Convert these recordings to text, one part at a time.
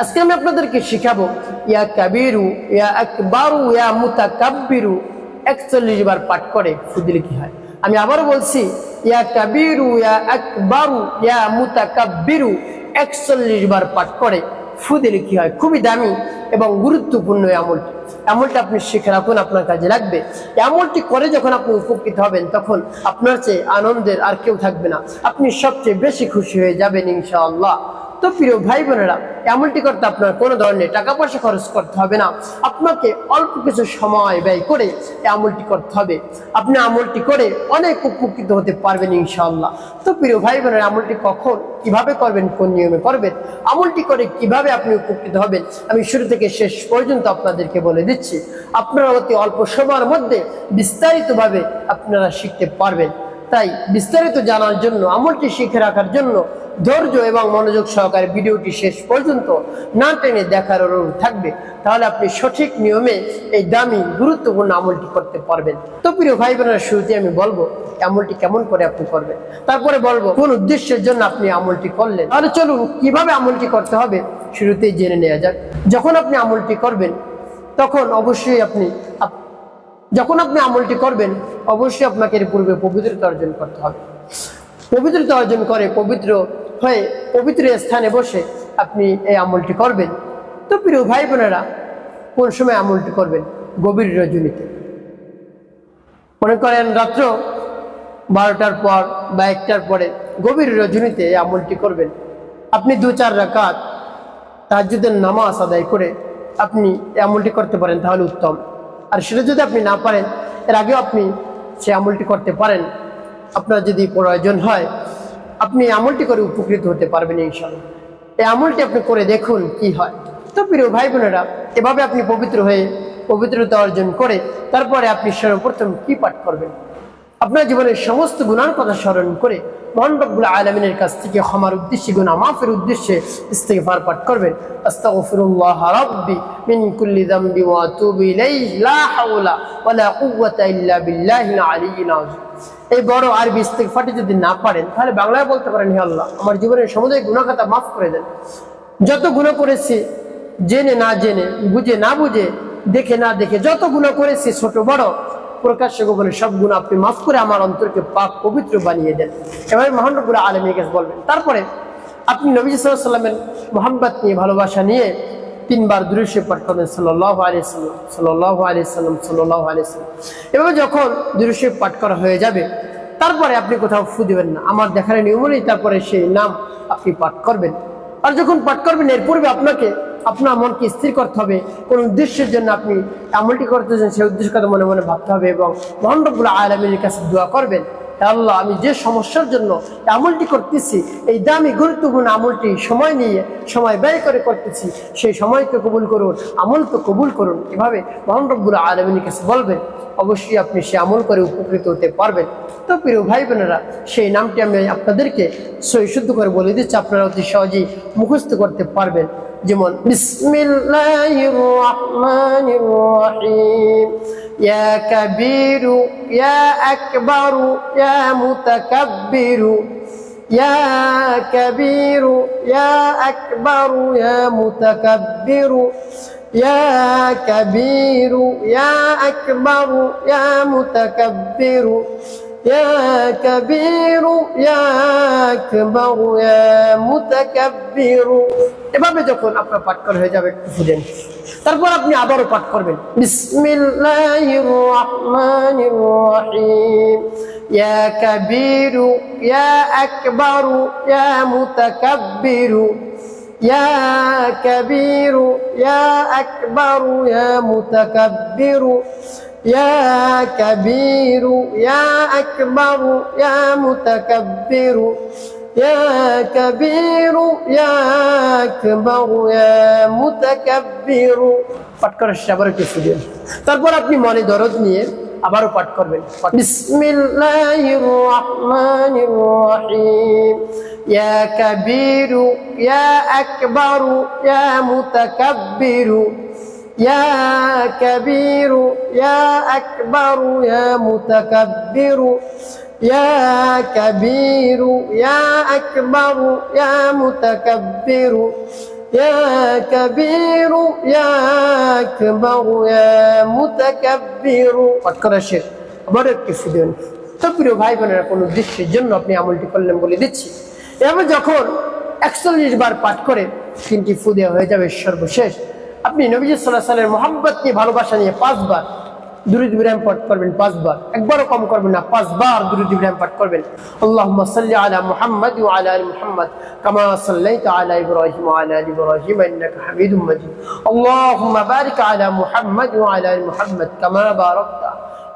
আজকে আমি আপনাদেরকে শিখাবো, ইয়া কাবিরু, ইয়া আকবারু, ইয়া মুতা মুতাকাব্বিরু। একচল্লিশ বার পাঠ করে ফুদিলে কি হয়? আমি আবার বলছি, ইয়া কাবিরু, ইয়া আকবারু, ইয়া মুতা মুতাকাব্বিরু। একচল্লিশ বার পাঠ করে ফুদিলে কি হয়? খুবই দামি এবং গুরুত্বপূর্ণ আমলটি। আমলটা আপনি শিখে রাখুন, আপনার কাজে লাগবে। এই আমলটি করে যখন আপনি উপকৃত হবেন, তখন আপনার চেয়ে আনন্দের আর কেউ থাকবে না। আপনি সবচেয়ে বেশি খুশি হয়ে যাবেন, ইনশাআল্লাহ। তো প্রিয় ভাই বোনেরা এমনটি করতে আপনার কোনো ধরনের টাকা পয়সা খরচ করতে হবে না। আপনাকে অল্প কিছু সময় ব্যয় করে আমলটি করতে হবে। আপনি আমলটি করে অনেক উপকৃত হতে পারবেন ইনশাল্লাহ তো প্রিয় ভাই বোনেরা আমলটি কখন, কীভাবে করবেন, কোন নিয়মে করবেন, আমলটি করে কীভাবে আপনি উপকৃত হবেন, আমি শুরু থেকে শেষ পর্যন্ত আপনাদেরকে বলে দিচ্ছি। আপনারা অতি অল্প সময়ের মধ্যে বিস্তারিতভাবে আপনারা শিখতে পারবেন। তাই বিস্তারিত জানার জন্য, আমলটি শিখে রাখার জন্য ধৈর্য এবং মনোযোগ সহকারে ভিডিওটি শেষ পর্যন্ত না টেনে দেখার অনুরোধ থাকবে। তাহলে আপনি সঠিক নিয়মে এই দামি, গুরুত্বপূর্ণ আমলটি করতে পারবেন। তো প্রিয় ভাই বোনের শুরুতে আমি বলব আমলটি কেমন করে আপনি করবেন? তারপরে বলব, কোন উদ্দেশ্যের জন্য আপনি আমলটি করলেন? তাহলে চলুন, কীভাবে আমলটি করতে হবে শুরুতেই জেনে নেওয়া যাক। যখন আপনি আমলটি করবেন, তখন অবশ্যই আপনি আপ- যখন আপনি আমলটি করবেন, অবশ্যই আপনাকে এর পূর্বে পবিত্রতা অর্জন করতে হবে। পবিত্রতা অর্জন করে পবিত্র হয়ে পবিত্র স্থানে বসে আপনি এই আমলটি করবেন। তো প্রিয় ভাই বোনেরা কোন সময় আমলটি করবেন? গভীর রজনীতে। মনে করেন রাত্র বারোটার পর বা একটার পরে গভীর রজনীতে এই আমলটি করবেন। আপনি দু চার রাকাত তাহাজ্জুদের নামাজ আদায় করে আপনি আমলটি করতে পারেন তাহলে উত্তম। আর সেটা যদি আপনি না পারেন, এর আগেও আপনি সে আমলটি করতে পারেন। আপনার যদি প্রয়োজন হয়, আপনি আমলটি করে উপকৃত হতে পারবেন ইনশাল্লাহ এই আমলটি আপনি করে দেখুন কি হয়। তো প্রিয় ভাই বোনেরা, এভাবে আপনি পবিত্র হয়ে পবিত্রতা অর্জন করে তারপরে আপনি সর্বপ্রথম কি পাঠ করবেন? আপনার জীবনের সমস্ত গুণার কথা স্মরণ করে মহান রব্বুল আলমিনের কাছ থেকে ক্ষমার উদ্দেশ্যে গুণা মাফের উদ্দেশ্যে ইস্তেগফার পাঠ করবেন। আস্তাগফিরুল্লাহ রাব্বি মিন কুল্লি যামবি ওয়া আতুবু ইলাইহি, লা হাওলা আযীম। এই বড় আরবি ইস্তেগফারটি যদি না পারেন, তাহলে বাংলায় বলতে পারেন, হে আল্লাহ, আমার জীবনের সমুদায় গুনাহখাতা মাফ করে দেন। যত গুনাহ করেছি, জেনে না জেনে, বুঝে না বুঝে, দেখে না দেখে, যত গুনাহ করেছি, ছোট বড় প্রকাশ্য গোপনে সব গুণ আপনি মাফ করে আমার অন্তরকে পাক পবিত্র বানিয়ে দেন। এভাবে মহানবুর আলমীর কাছে বলবেন। তারপরে আপনি নবী সাল্লামের মোহাম্মত নিয়ে ভালোবাসা নিয়ে তিনবার দৃশ্য পাঠ করবেন সাল্লাহ আলিয়াল্লাম সাল্লাহ আলিয়াল্লাম সাল্লাহ আলিয়াল্লাম এভাবে যখন দৃশ্য পাঠ করা হয়ে যাবে, তারপরে আপনি কোথাও ফু দেবেন না। আমার দেখার নিয়ম তারপরে সেই নাম আপনি পাঠ করবেন। আর যখন পাঠ করবেন, এর পূর্বে আপনাকে আপনার মনকে স্থির করতে হবে। কোন উদ্দেশ্যের জন্য আপনি আমলটি করতেছেন, সেই উদ্দেশ্য কথা মনে মনে ভাবতে হবে এবং মহানবুল আলমীর কাছে দোয়া করবেন। আল্লাহ, আমি যে সমস্যার জন্য আমলটি করতেছি, এই দামি গুরুত্বপূর্ণ আমলটি সময় নিয়ে, সময় ব্যয় করে করতেছি, সেই সময়কে কবুল করুন, আমলকে কবুল করুন। এভাবে মহানবুল আলমীর কাছে বলবেন, অবশ্যই আপনি সে আমল করে উপকৃত হতে পারবেন। তো প্রিয় ভাই বোনেরা, সেই নামটি আমি আপনাদেরকে সই শুদ্ধ করে বলে দিচ্ছি, আপনারা অতি সহজেই মুখস্থ করতে পারবেন। যেমন বিসমিল্লাহির রহমানির রহিম ইয়া কাবীরু ইয়া আকবারু ইয়া মুতাকাব্বিরু ইয়া কাবীরু ইয়া আকবারু ইয়া মুতাকাব্বিরু يا كبير يا أكبر يا متكبر يا كبير يا أكبر يا متكبر এভাবে যখন আপনার পাঠ করা হয়ে যাবে একটু ফুদেন তারপর আপনি আবারও পাঠ করবেন বিসমিল্লাহির রহমানির রহিম ইয়া কাবীরু ইয়া আকবারু ইয়া মুতাকাব্বিরু يا كبير يا أكبر يا متكبر يا كبير يا أكبر يا متكبر يا كبير يا أكبر يا متكبر পাঠ করার শেষে আবার একটু শুনেন তারপর আপনি মনে দরদ নিয়ে আবারও পাঠ করবেন বিসমিল্লাহির রহমানির রহিম ইয়া কাবীরু ইয়া আকবারু ইয়া মুতাকাব্বিরু ইয়া কাবীরু ইয়া আকবারু ইয়া মুতাকাব্বিরু ইয়া কাবীরু ইয়া আকবারু ইয়া মুতাকাব্বিরু يا كبير يا أكبر يا متكبر পাঠ করা শেষ আবার একটি ফুদেন তো প্রিয় ভাই বোনেরা কোনো উদ্দেশ্যের জন্য আপনি আমলটি করলেন বলে দিচ্ছি এবার যখন একচল্লিশ বার পাঠ করে তিনটি ফু দেওয়া হয়ে যাবে সর্বশেষ আপনি নবীজ সাল্লাহ সালের মোহাম্মত নিয়ে ভালোবাসা নিয়ে পাঁচবার দুরুদ ইব্রাহিম পাঠ করবেন পাঁচবার একবারও কম করবেন না পাঁচবার দুরুদ ইব্রাহিম পাঠ করবেন আল্লাহুম্মা সাল্লি আলা মুহাম্মাদ ওয়া আলা আলি মুহাম্মাদ কামা সাল্লাইতা আলা ইব্রাহিম ওয়া আলা আলি ইব্রাহিম ইন্নাকা হামিদুম মাজিদ আল্লাহুম্মা বারিক আলা মুহাম্মাদ ওয়া আলা আলি মুহাম্মাদ কামা বারাকতা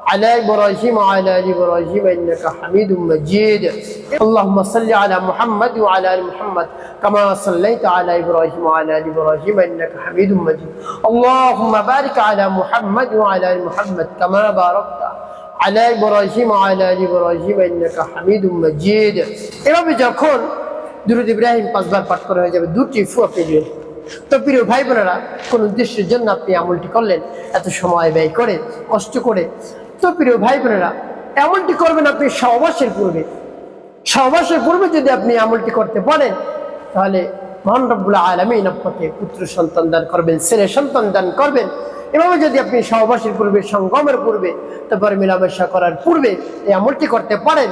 على ابراهيم وعلى ال ابراهيم انك حميد مجيد اللهم صل على محمد وعلى ال محمد كما صليت على ابراهيم وعلى ال ابراهيم انك حميد مجيد اللهم بارك على محمد وعلى ال محمد كما باركت على ابراهيم وعلى ال ابراهيم انك حميد مجيد এভাবে যখন দুরুদ ইব্রাহিম পাঁচবার পাঠ করা হয়ে যাবে দুটি ফু আপনি দিবেন তো প্রিয় ভাই বোনেরা কোন উদ্দেশ্যের জন্য আপনি আমলটি করলেন এত সময় ব্যয় করে কষ্ট করে তো প্রিয় ভাই বোনেরা এমনটি করবেন আপনি সহবাসের পূর্বে সহবাসের পূর্বে যদি আপনি আমলটি করতে পারেন তাহলে মহান রব্বুল্লাহ আলমিন আপনাকে পুত্র সন্তান দান করবেন, ছেলে সন্তান দান করবেন। এভাবে যদি আপনি সহবাসের পূর্বে, সঙ্গমের পূর্বে, তারপরে মেলামেশা করার পূর্বে এই আমলটি করতে পারেন,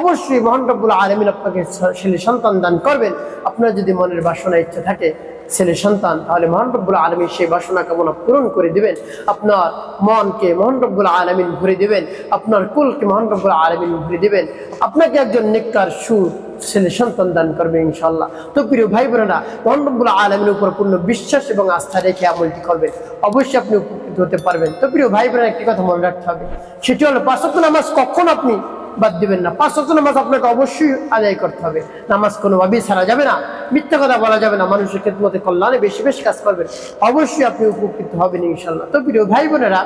অবশ্যই মহান রব্বুল্লাহ আলমিন আপনাকে ছেলে সন্তান দান করবেন। আপনার যদি মনের বাসনা ইচ্ছা থাকে ছেলে সন্তান, তাহলে মহান রব্বুল আলমী সেই বাসনা কামনা পূরণ করে দিবেন। আপনার মনকে মহান রব্বুল আলমিন ভরে দিবেন। আপনার কুলকে মহান রব্বুল আলমিন ভরে দিবেন। আপনাকে একজন নেককার, সুর ছেলে সন্তান দান করবে ইনশাল্লাহ তো প্রিয় ভাই বোনেরা, মহান রব্বুল আলমিনের উপর পূর্ণ বিশ্বাস এবং আস্থা রেখে আমলটি করবেন। অবশ্যই আপনি উপকৃত হতে পারবেন। তো প্রিয় ভাই বোনেরা, একটি কথা মনে রাখতে হবে। সেটি হলো পাঁচত্ব নামাজ কখন আপনি বাদ দিবেন না। পাঁচ ওয়াক্ত নামাজ আপনাকে অবশ্যই আদায় করতে হবে। নামাজ কোনোভাবেই ছাড়া যাবে না। মিথ্যা কথা বলা যাবে না। মানুষের ক্ষেত্রে কল্যাণে বেশি বেশি কাজ করবেন। অবশ্যই আপনি উপকৃত হবেন ইনশাল্লাহ তো প্রিয় ভাই বোনেরা,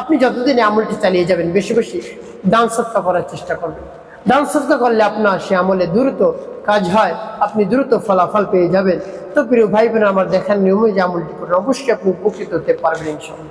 আপনি যতদিন আমলটি চালিয়ে যাবেন, বেশি বেশি দান সত্তা করার চেষ্টা করবেন। দান সত্তা করলে আপনার সে আমলে দ্রুত কাজ হয়, আপনি দ্রুত ফলাফল পেয়ে যাবেন। তো প্রিয় ভাই বোনেরা, আমার দেখার নিয়মে যে আমলটি করেন, অবশ্যই আপনি উপকৃত হতে পারবেন ইনশাল্লাহ